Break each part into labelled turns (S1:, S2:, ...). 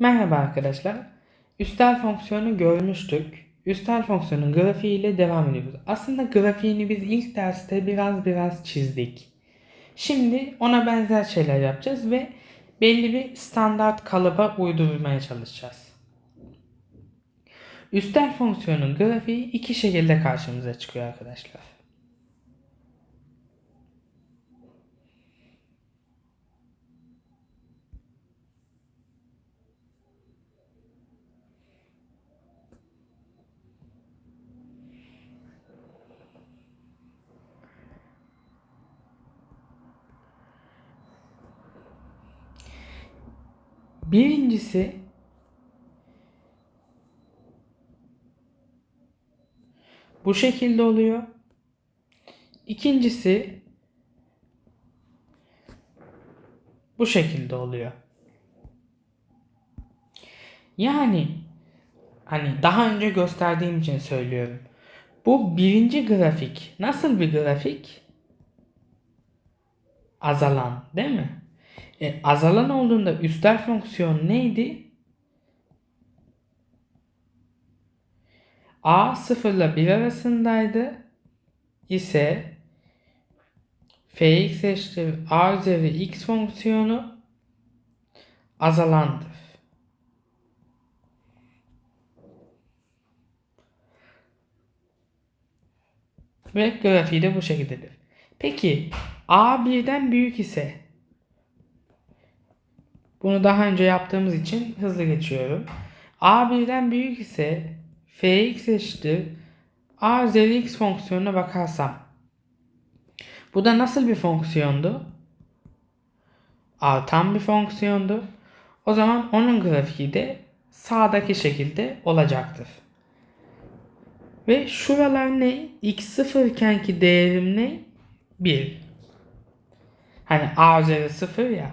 S1: Merhaba arkadaşlar. Üstel fonksiyonu görmüştük. Üstel fonksiyonun grafiğiyle devam ediyoruz. Aslında grafiğini biz ilk derste biraz biraz çizdik. Şimdi ona benzer şeyler yapacağız ve belli bir standart kalıba uydurmaya çalışacağız. Üstel fonksiyonun grafiği iki şekilde karşımıza çıkıyor arkadaşlar. Birincisi bu şekilde oluyor. İkincisi bu şekilde oluyor. Yani hani daha önce gösterdiğim için söylüyorum. Bu birinci grafik nasıl bir grafik? Azalan değil mi? E, azalan olduğunda üstel fonksiyon neydi? A 0 ile 1 arasındaydı ise fx eşittir a üzeri x fonksiyonu azalandır. Ve grafiği de bu şekildedir. Peki a birden büyük ise bunu daha önce yaptığımız için hızlı geçiyorum. a birden büyük ise fx eşittir a üzeri x fonksiyonuna bakarsam bu da nasıl bir fonksiyondu? Artan bir fonksiyondu. O zaman onun grafiği de sağdaki şekilde olacaktır. Ve şuralar ne? x0 ikenki değerim ne? 1. Hani a üzeri 0 ya.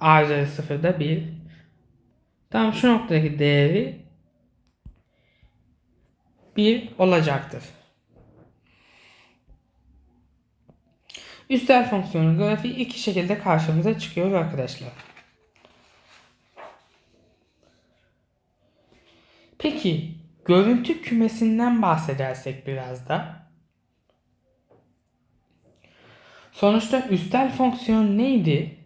S1: A üzeri 0 da 1. Tam şu noktadaki değeri 1 olacaktır. Üstel fonksiyonun grafiği iki şekilde karşımıza çıkıyor arkadaşlar. Peki görüntü kümesinden bahsedersek biraz da. Sonuçta üstel fonksiyon neydi?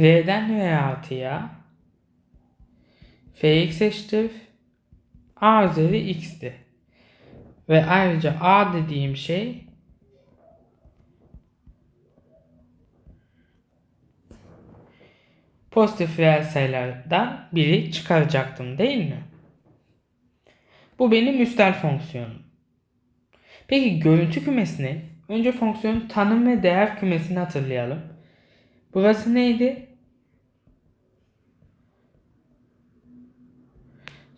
S1: R'den R artıya Fx eşittir A üzeri X'ti. Ve ayrıca A dediğim şey pozitif reel sayılardan biri çıkaracaktım değil mi? Bu benim üstel fonksiyonum. Peki görüntü kümesini önce fonksiyonun tanım ve değer kümesini hatırlayalım. Burası neydi?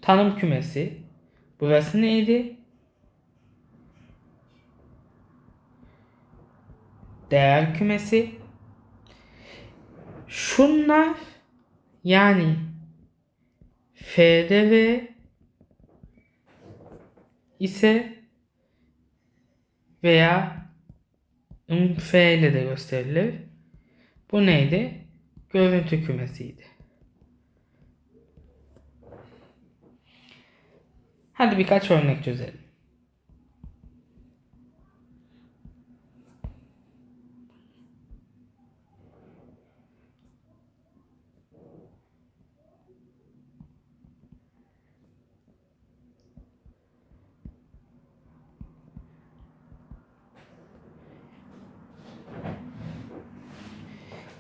S1: Tanım kümesi. Burası neydi? Değer kümesi. Şunlar yani F'de ve ise veya f ile de gösterilir. Bu neydi? Görüntü kümesiydi. Hadi birkaç örnek çözelim.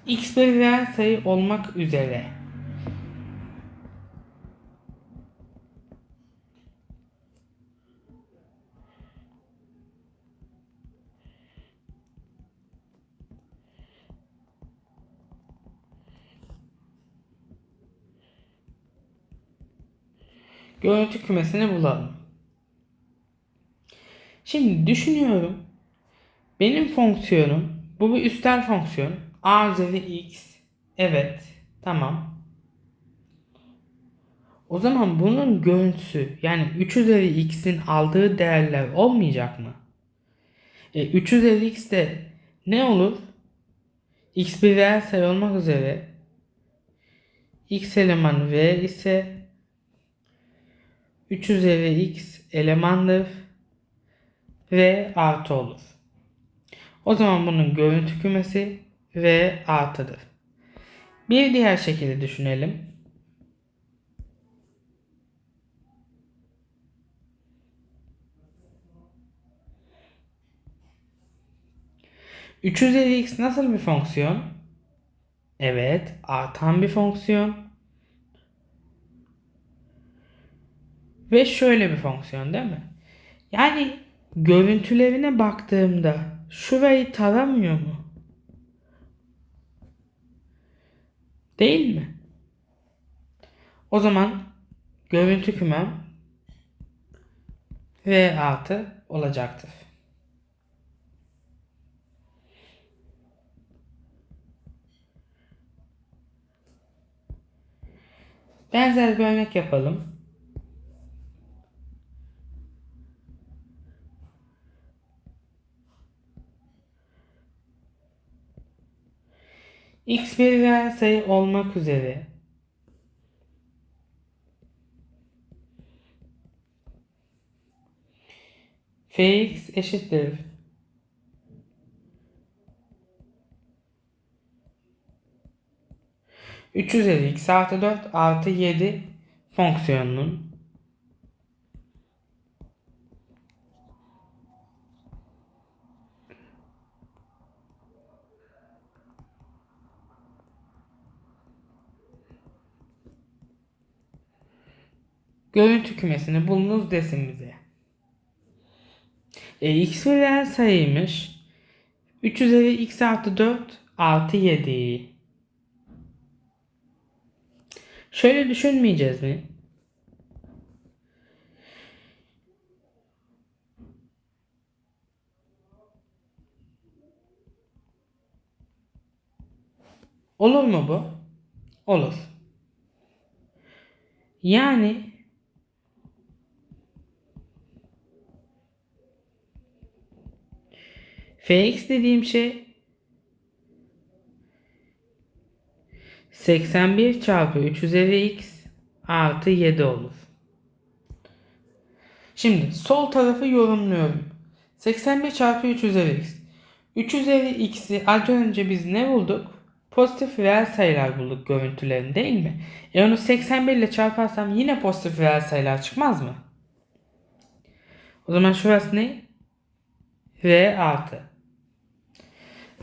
S1: x bir sayı olmak üzere görüntü kümesini bulalım. Şimdi düşünüyorum. Benim fonksiyonum bu bir üstel fonksiyon. a üzeri x. Evet. Tamam. O zaman bunun görüntüsü yani 3 üzeri x'in aldığı değerler olmayacak mı? E, 3 üzeri x de ne olur? x bir reel sayı olmak üzere x eleman v ise 3 üzeri x elemandır v artı olur. O zaman bunun görüntü kümesi v artıdır. Bir diğer şekilde düşünelim. 3 üzeri x nasıl bir fonksiyon? Evet, artan bir fonksiyon. Ve şöyle bir fonksiyon değil mi? Yani görüntülerine baktığımda şurayı taramıyor mu? Değil mi? O zaman görüntü kümem V artı olacaktır. Benzer bir örnek yapalım. X bir reel sayı olmak üzere. Fx eşittir. 3 üzeri x artı 4 artı 7 fonksiyonunun görüntü kümesini bulunuz desin bize. E, x reel sayıymış. 3 üzeri x artı 4 artı 7. Şöyle düşünmeyeceğiz mi? Olur mu bu? Olur. Yani fx dediğim şey 81 çarpı 3 üzeri x artı 7 olur. Şimdi sol tarafı yorumluyorum. 81 çarpı 3 üzeri x. 3 üzeri x'i az önce biz ne bulduk? Pozitif reel sayılar bulduk görüntülerini değil mi? E onu 81 ile çarparsam yine pozitif reel sayılar çıkmaz mı? O zaman şurası ne? R artı.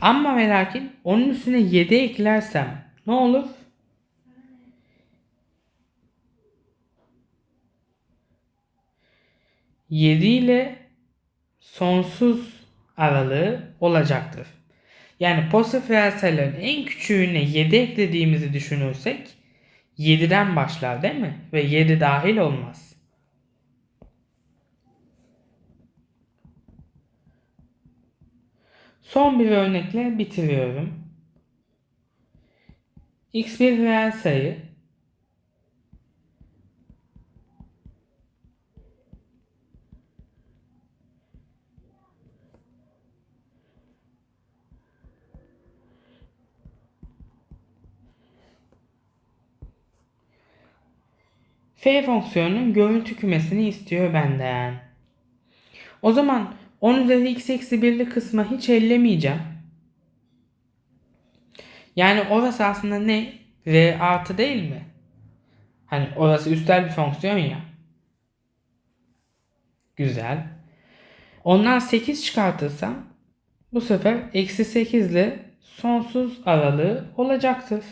S1: Ama ve lakin onun üstüne 7 eklersem ne olur? Yedi ile sonsuz aralığı olacaktır. Yani pozitif reel en küçüğüne 7 eklediğimizi düşünürsek 7'den başlar değil mi? Ve 7 dahil olmaz. Son bir örnekle bitiriyorum x bir reel sayı f fonksiyonunun görüntü kümesini istiyor benden. O zaman 10 üzeri x eksi 1'li kısmı hiç ellemeyeceğim. Yani orası aslında ne? R artı değil mi? Hani orası üstel bir fonksiyon ya. Güzel. Ondan 8 çıkartırsam bu sefer eksi 8 ile sonsuz aralığı olacaktır.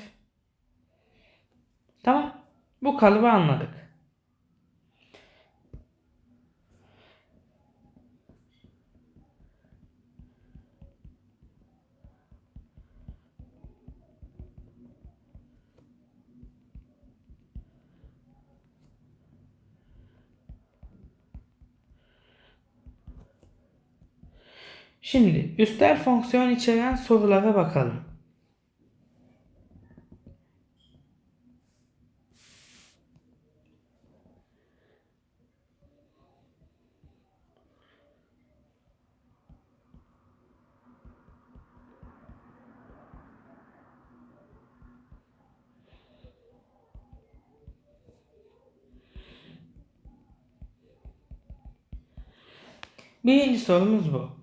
S1: Tamam. Bu kalıbı anladık. Şimdi üstel fonksiyon içeren sorulara bakalım. Birinci sorumuz bu.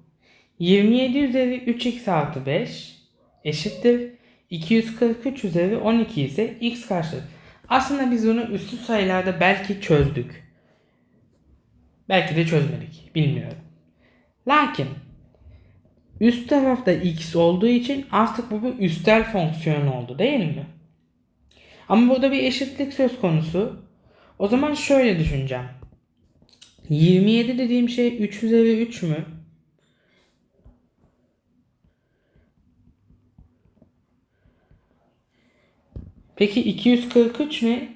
S1: 27 üzeri 3x artı 5 eşittir. 243 üzeri 12 ise x kaçtır? Aslında biz bunu üstü sayılarda belki çözdük. Belki de çözmedik. Bilmiyorum. Lakin üst tarafta x olduğu için artık bu bir üstel fonksiyon oldu değil mi? Ama burada bir eşitlik söz konusu. O zaman şöyle düşüneceğim. 27 dediğim şey 3 üzeri 3 mü? Peki 243 ne?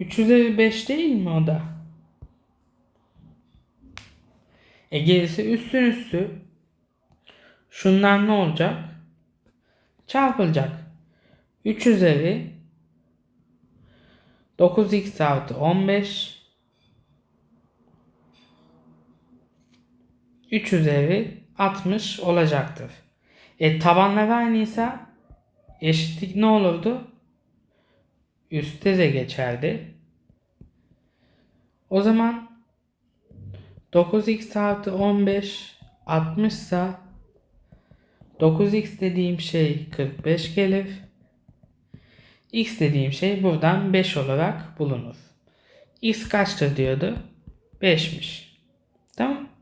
S1: 3 üzeri 5 değil mi o da? E gerisi üstün üstü. Şunlar ne olacak? Çarpılacak. 3 üzeri 9x artı 15 3 üzeri 60 olacaktır. E tabanlar aynıysa eşitlik ne olurdu? Üste de geçerdi. O zaman 9x artı 15 60 ise 9x dediğim şey 45 gelir. x dediğim şey buradan 5 olarak bulunur. x kaçtır diyordu? 5'miş. Tamam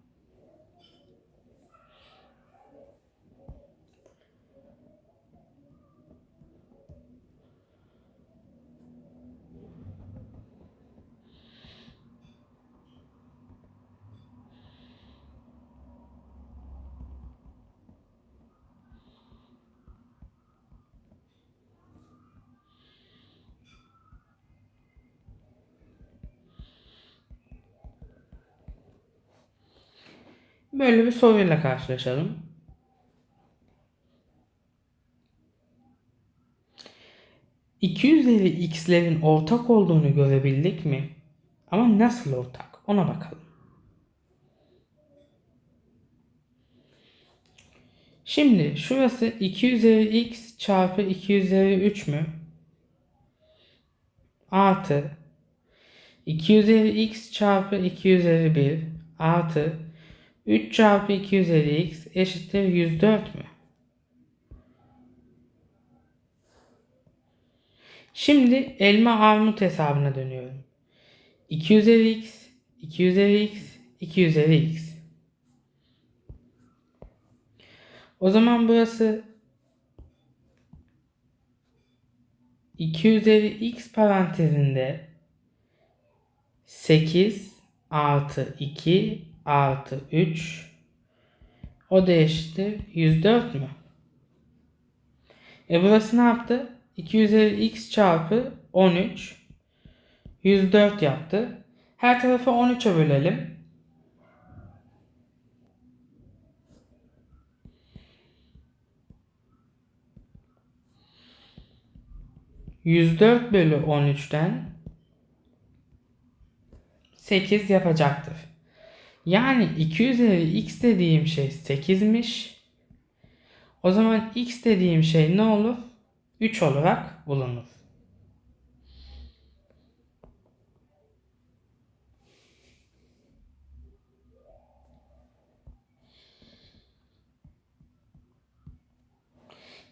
S1: Böyle bir soruyla karşılaşalım. İki üzeri x'lerin ortak olduğunu görebildik mi? Ama nasıl ortak? Ona bakalım. Şimdi şurası 2 üzeri x çarpı 2 üzeri 3 mü? Artı 2 üzeri x çarpı 2 üzeri 1 artı 3 çarpı 2 üzeri x eşittir 104 mü? Şimdi elma armut hesabına dönüyorum. 2 üzeri x, 2 üzeri x, 2 üzeri x. O zaman burası 2 üzeri x parantezinde 8 artı 2 artı 3 o da eşittir 104 mü? E burası ne yaptı? 2 üzeri x çarpı 13 104 yaptı. Her tarafı 13'e bölelim. Yüz dört bölü on üçten sekiz yapacaktır. Yani 2 üzeri x dediğim şey 8'miş. O zaman x dediğim şey ne olur? 3 olarak bulunur.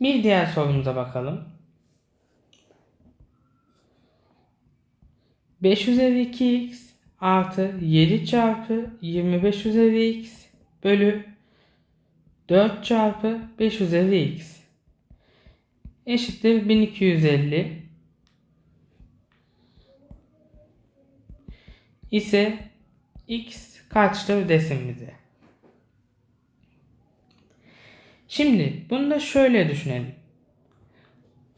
S1: Bir diğer sorumuza bakalım. 5 üzeri 2x artı 7 çarpı 25 üzeri x bölü 4 çarpı 5 üzeri x eşittir 1250 ise x kaçtır desin bize. Şimdi bunu da şöyle düşünelim.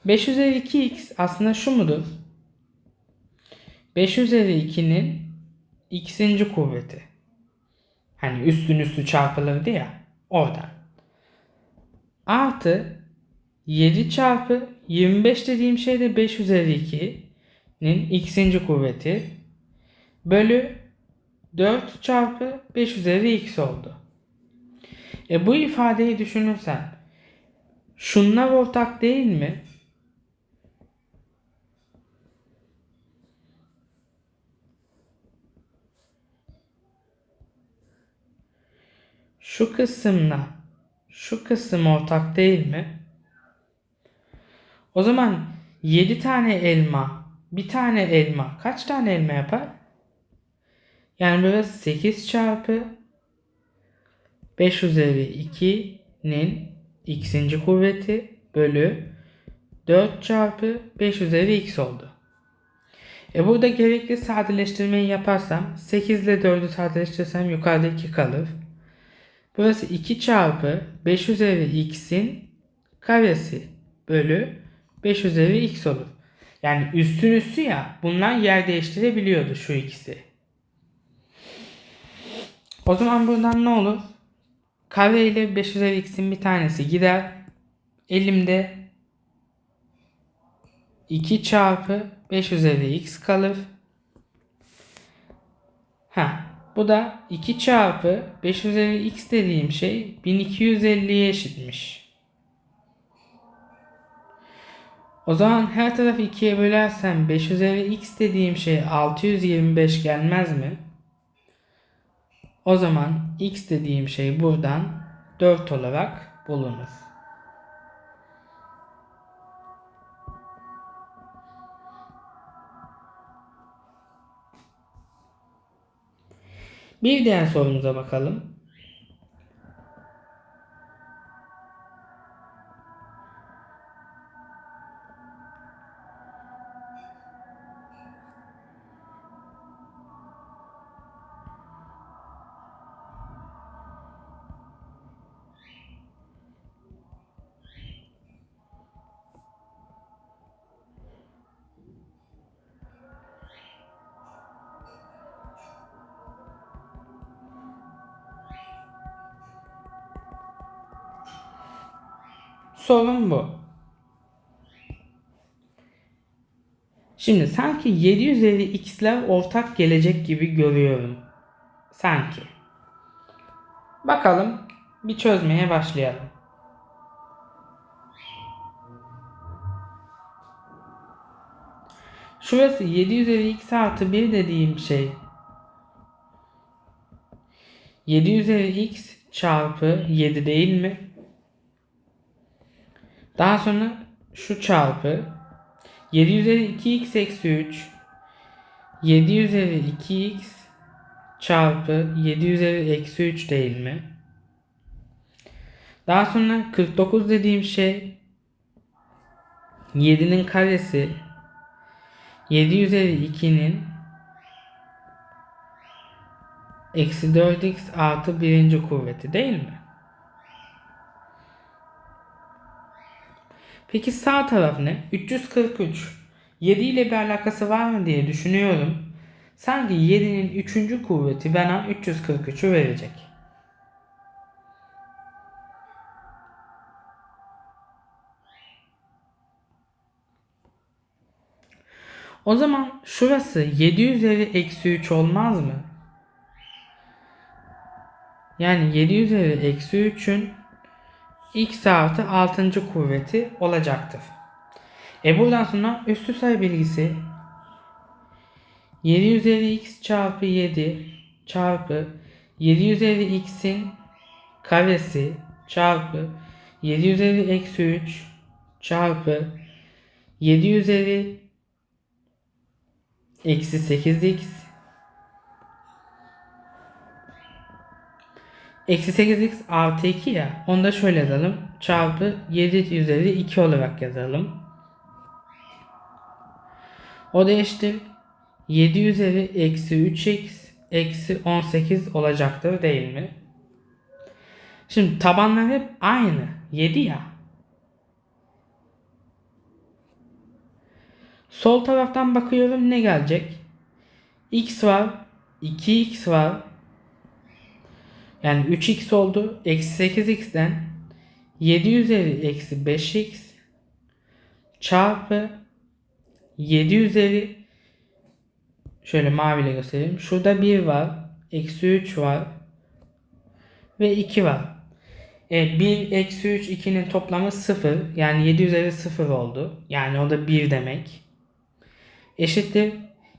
S1: 5 üzeri 2x aslında şu mudur? 5 üzeri 2'nin x'inci kuvveti. Hani üstün üstü çarpılırdı ya oradan. Artı 7 çarpı 25 dediğim şey de 5 üzeri 2'nin x'inci kuvveti. Bölü 4 çarpı 5 üzeri x oldu. E bu ifadeyi düşünürsen şunlar ortak değil mi? Şu kısımla şu kısım ortak değil mi? O zaman 7 tane elma, bir tane elma kaç tane elma yapar? Yani burası 8 çarpı 5 üzeri 2'nin x'inci kuvveti bölü 4 çarpı 5 üzeri x oldu. E burada gerekli sadeleştirmeyi yaparsam 8 ile 4'ü sadeleştirsem yukarıda 2 kalır. Burası 2 çarpı 5 üzeri x'in karesi bölü 5 üzeri x olur. Yani üstün üstü ya bunlar yer değiştirebiliyordu şu ikisi. O zaman buradan ne olur? Kare ile 5 üzeri x'in bir tanesi gider. Elimde 2 çarpı 5 üzeri x kalır. Ha, bu da 2 çarpı 5 üzeri x dediğim şey 1250'ye eşitmiş. O zaman her tarafı 2'ye bölersem 5 üzeri x dediğim şey 625 gelmez mi? O zaman x dediğim şey buradan 4 olarak bulunur. Bir diğer sorumuza bakalım. Sorun bu. Şimdi sanki 7 üzeri x'ler ortak gelecek gibi görüyorum. Sanki. Bakalım bir çözmeye başlayalım. Şurası 7 üzeri x artı 1 dediğim şey 7 üzeri x çarpı 7 değil mi? Daha sonra şu çarpı 7 üzeri 2x eksi 3 7 üzeri 2x çarpı 7 üzeri eksi 3 değil mi? Daha sonra 49 dediğim şey 7'nin karesi 7 üzeri 2'nin eksi 4x artı birinci kuvveti değil mi? Peki sağ taraf ne? 343. 7 ile bir alakası var mı diye düşünüyorum. Sanki 7'nin 3. kuvveti bana 343'ü verecek. O zaman şurası 7 üzeri eksi 3 olmaz mı? Yani 7 üzeri eksi 3'ün x artı 6. kuvveti olacaktır. E buradan sonra üstü sayı bilgisi 7 üzeri x çarpı 7 çarpı 7 üzeri x'in karesi çarpı 7 üzeri eksi 3 çarpı 7 üzeri eksi 8x Eksi 8x artı 2 ya. Onu da şöyle yazalım. Çarpı 7 üzeri 2 olarak yazalım. O da eşittir. 7 üzeri eksi 3x eksi 18 olacaktır değil mi? Şimdi tabanlar hep aynı. 7 ya. Sol taraftan bakıyorum ne gelecek? x var. 2x var. Yani 3x oldu. Eksi 8x'ten 7 üzeri eksi 5x çarpı 7 üzeri şöyle maviyle göstereyim. Şurada 1 var. Eksi 3 var. Ve 2 var. E, 1 eksi 3 2'nin toplamı 0. Yani 7 üzeri 0 oldu. Yani o da 1 demek. Eşittir.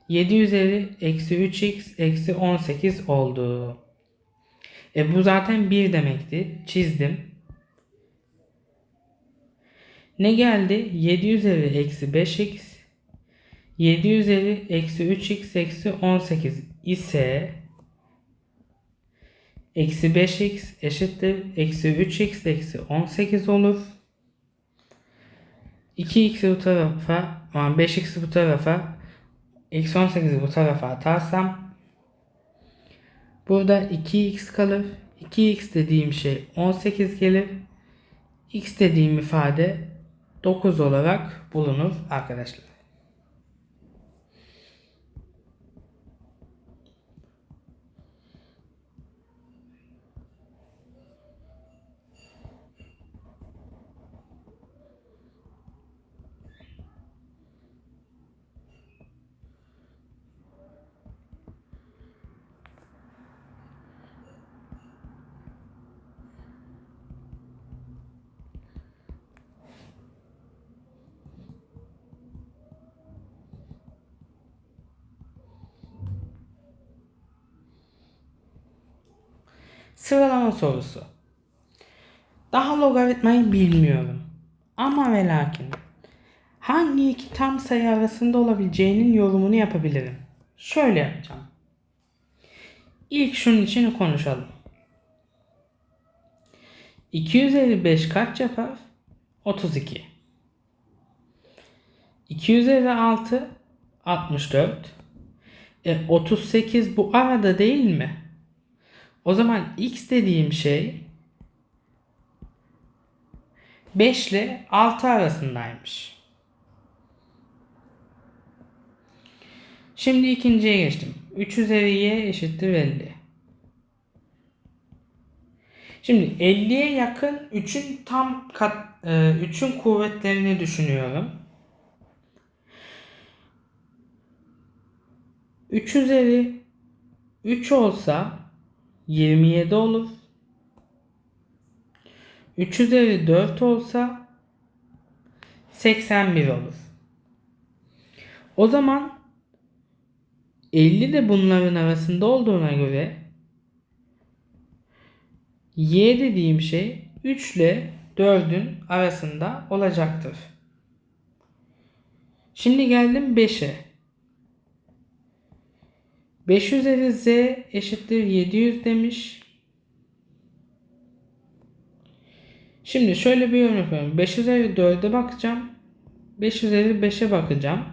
S1: 7 üzeri eksi 3x eksi 18 oldu. E bu zaten 1 demekti. Çizdim. Ne geldi? 7 üzeri eksi 5x 7 üzeri eksi 3x eksi 18 ise eksi 5x eşittir eksi 3x eksi 18 olur. 2x'i bu tarafa, yani 5x'i bu tarafa, eksi 18'i bu tarafa atarsam burada 2x kalır. 2x dediğim şey 18 gelir. x dediğim ifade 9 olarak bulunur arkadaşlar. Sıralama sorusu. Daha logaritmayı bilmiyorum. Ama ve lakin hangi iki tam sayı arasında olabileceğinin yorumunu yapabilirim. Şöyle yapacağım. İlk şunun için konuşalım. 2 üzeri 5 kaç yapar? 32. 2 üzeri 6 64. E 38 bu arada değil mi? O zaman x dediğim şey 5 ile 6 arasındaymış. Şimdi ikinciye geçtim. 3 üzeri y eşittir 50. Şimdi 50'ye yakın 3'ün tam kat 3'ün kuvvetlerini düşünüyorum. 3 üzeri 3 olsa 27 olur. 3 üzeri 4 olsa 81 olur. O zaman 50 de bunların arasında olduğuna göre y dediğim şey 3 ile 4'ün arasında olacaktır. Şimdi geldim 5'e. 5 üzeri z eşittir 700 demiş. Şimdi şöyle bir yorum yapıyorum. 5 üzeri 4'e bakacağım. 5 üzeri 5'e bakacağım.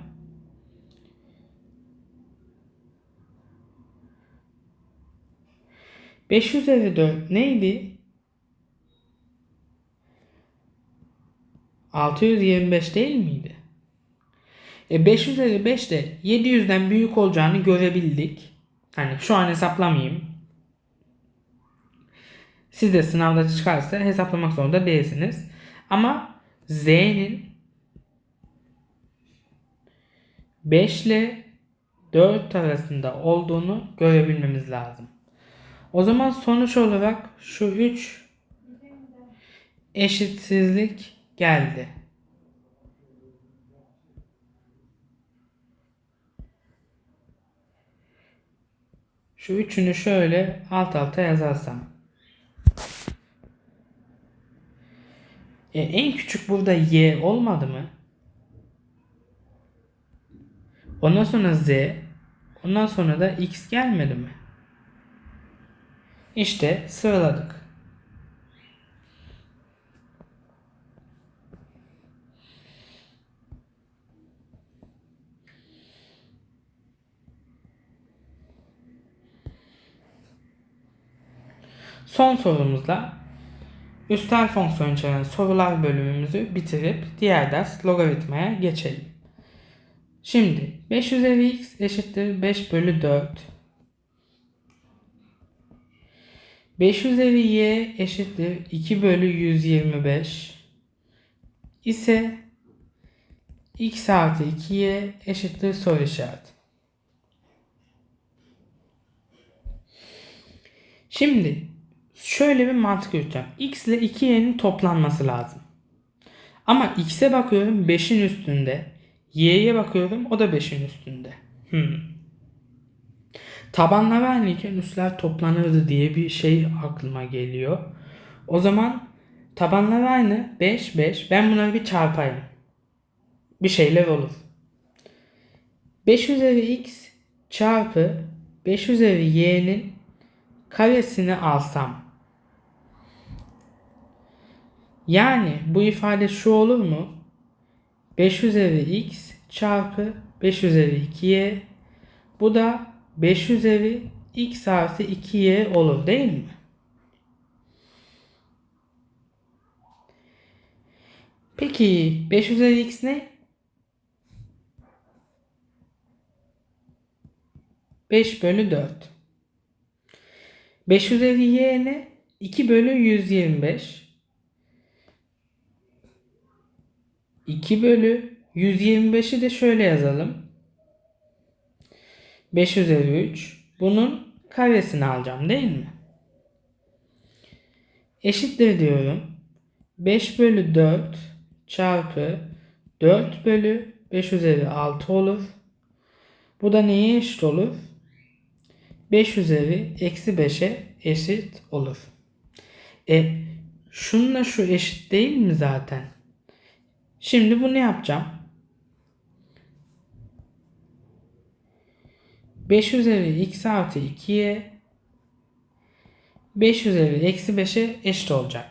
S1: Beş üzeri 4 neydi? 625 değil miydi? E 5 üzeri 5 de 700'den büyük olacağını görebildik. Hani şu an hesaplamayayım. Siz de sınavda çıkarsa hesaplamak zorunda değilsiniz. Ama z'nin 5 ile 4 arasında olduğunu görebilmemiz lazım. O zaman sonuç olarak şu 3 eşitsizlik geldi. Şu üçünü şöyle alt alta yazarsam. E, en küçük burada y olmadı mı? Ondan sonra z. Ondan sonra da x gelmedi mi? İşte sıraladık. Son sorumuzla üstel fonksiyon içeren sorular bölümümüzü bitirip diğer ders logaritmaya geçelim. Şimdi 5 üzeri x eşittir 5 bölü 4. 5 üzeri y eşittir 2 bölü 125 ise x artı 2y eşittir soru işareti. Şimdi şöyle bir mantık yürüteceğim. x ile 2y'nin toplanması lazım. Ama x'e bakıyorum 5'in üstünde. y'ye bakıyorum o da 5'in üstünde. Hmm. Tabanlar aynıyken üstler toplanırdı diye bir şey aklıma geliyor. O zaman tabanlar aynı 5 5. Ben bunları bir çarpayım. Bir şeyler olur. 5 üzeri x çarpı 5 üzeri y'nin karesini alsam. Yani bu ifade şu olur mu? 5 üzeri x çarpı 5 üzeri 2y bu da 5 üzeri x artı 2y olur değil mi? Peki 5 üzeri x ne? 5 bölü 4. 5 üzeri y ne? 2 bölü 125. 2 bölü 125'i de şöyle yazalım. 5 üzeri 3. Bunun karesini alacağım değil mi? Eşittir diyorum. 5 bölü 4 çarpı 4 bölü 5 üzeri 6 olur. Bu da neye eşit olur? 5 üzeri eksi 5'e eşit olur. E şununla şu eşit değil mi zaten? Şimdi bunu yapacağım. 5 üzeri x artı 2'ye 5 üzeri eksi 5'e eşit olacak.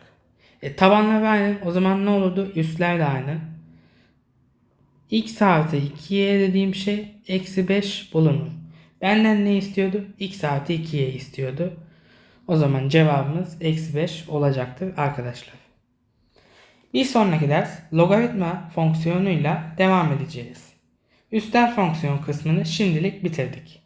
S1: E, tabanlar aynı. O zaman ne olurdu? Üstler de aynı. x artı 2y dediğim şey eksi 5 bulunur. Benden ne istiyordu? x artı 2y istiyordu. O zaman cevabımız eksi 5 olacaktır arkadaşlar. Bir sonraki ders logaritma fonksiyonuyla devam edeceğiz. Üstel fonksiyon kısmını şimdilik bitirdik.